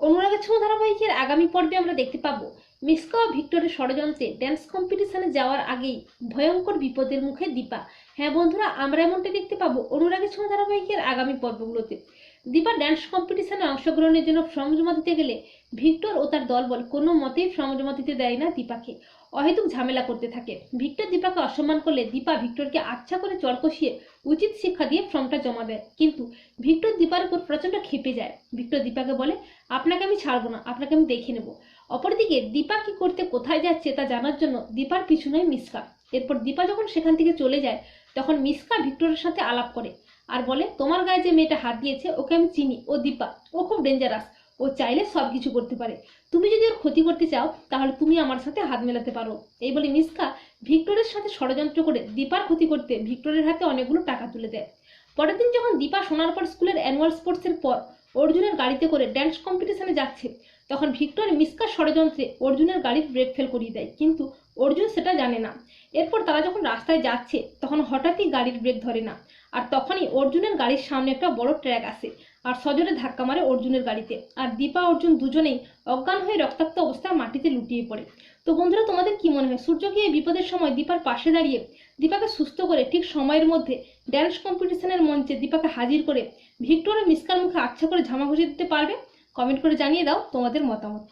অনুরাগের ছৌ ধারাবাহিকের আগামী পর্বে আমরা দেখতে পাবো। মিসকা ও ভিক্টরের ষড়যন্ত্রে ড্যান্স কম্পিটিশনে যাওয়ার আগেই ভয়ঙ্কর বিপদের মুখে দীপা। হ্যাঁ বন্ধুরা, আমরা এমনটা দেখতে পাবো অনুরাগের ছোঁয়া ধারাবাহিকের আগামী পর্বগুলোতে। দীপা ড্যান্স কম্পিটিশনে অংশগ্রহণের জন্য ফর্ম জমা দিতে গেলে ভিক্টর ও তার দলবল কোনো মতেই ফর্ম জমা দিতে দেয় না দীপাকে। অহেতুক ঝামেলা করতে থাকে। ভিক্টর দীপাকে অসম্মান করলে দীপা ভিক্টরকে আচ্ছা করে চর কষিয়ে উচিত শিক্ষা দিয়ে ফর্মটা জমা দেয়। কিন্তু ভিক্টর দীপার উপর প্রচণ্ড খেপে যায়। ভিক্টর দীপাকে বলে, আপনাকে আমি ছাড়বো না, আপনাকে আমি দেখে নেব। অপরদিকে দীপা কি করতে কোথায় যাচ্ছে তা জানার জন্য দীপার পিছনেই মিসকা এরপর দীপা যখন সেখান থেকে চলে যায়, তখন মিসকা ভিক্টরের সাথে আলাপ করে। আর বলে, তোমার গায়ে যে মেয়েটা হাত দিয়েছে, ওকে আমি চিনি। ও দীপা। ও খুব ডেঞ্জারাস ও চাইলে সব কিছু করতে পারে। তুমি যদি ওর ক্ষতি করতে চাও, তাহলে তুমি আমার সাথে হাত মেলাতে পারো। এই বলে মিসকা ভিক্টরের সাথে ষড়যন্ত্র করে দীপার ক্ষতি করতে ভিক্টরের হাতে অনেকগুলো টাকা তুলে দেয়। পরের দিন যখন দীপা সোনারপুর স্কুলের অ্যানুয়াল স্পোর্টসের পর অর্জুনের গাড়িতে করে ড্যান্স কম্পিটিশনে যাচ্ছে। তখন ভিক্টর মিসকার ষড়যন্ত্রে অর্জুনের গাড়ির ব্রেক ফেল করিয়ে দেয়। কিন্তু অর্জুন সেটা জানে না। এরপর তারা যখন রাস্তায় যাচ্ছে, তখন হঠাৎই গাড়ির ব্রেক ধরে না। আর তখনই অর্জুনের গাড়ির সামনে একটা বড় ট্র্যাক আসে। আর সজোরে ধাক্কা মারে অর্জুনের গাড়িতে। আর দীপা, অর্জুন দুজনেই অজ্ঞান হয়ে রক্তাক্ত অবস্থায় মাটিতে লুটিয়ে পড়ে। তো বন্ধুরা, তোমাদের কি মনে হয়? সূর্য গিয়ে বিপদের সময় দীপার পাশে দাঁড়িয়ে দীপাকে সুস্থ করে ঠিক সময়ের মধ্যে ড্যান্স কম্পিটিশনের মঞ্চে দীপাকে হাজির করে ভিক্টোরিয়া মিসকার মুখে আচ্ছা করে ঝামা ঘষে দিতে পারবে? কমেন্ট করে জানিয়ে দাও তোমাদের মতামত।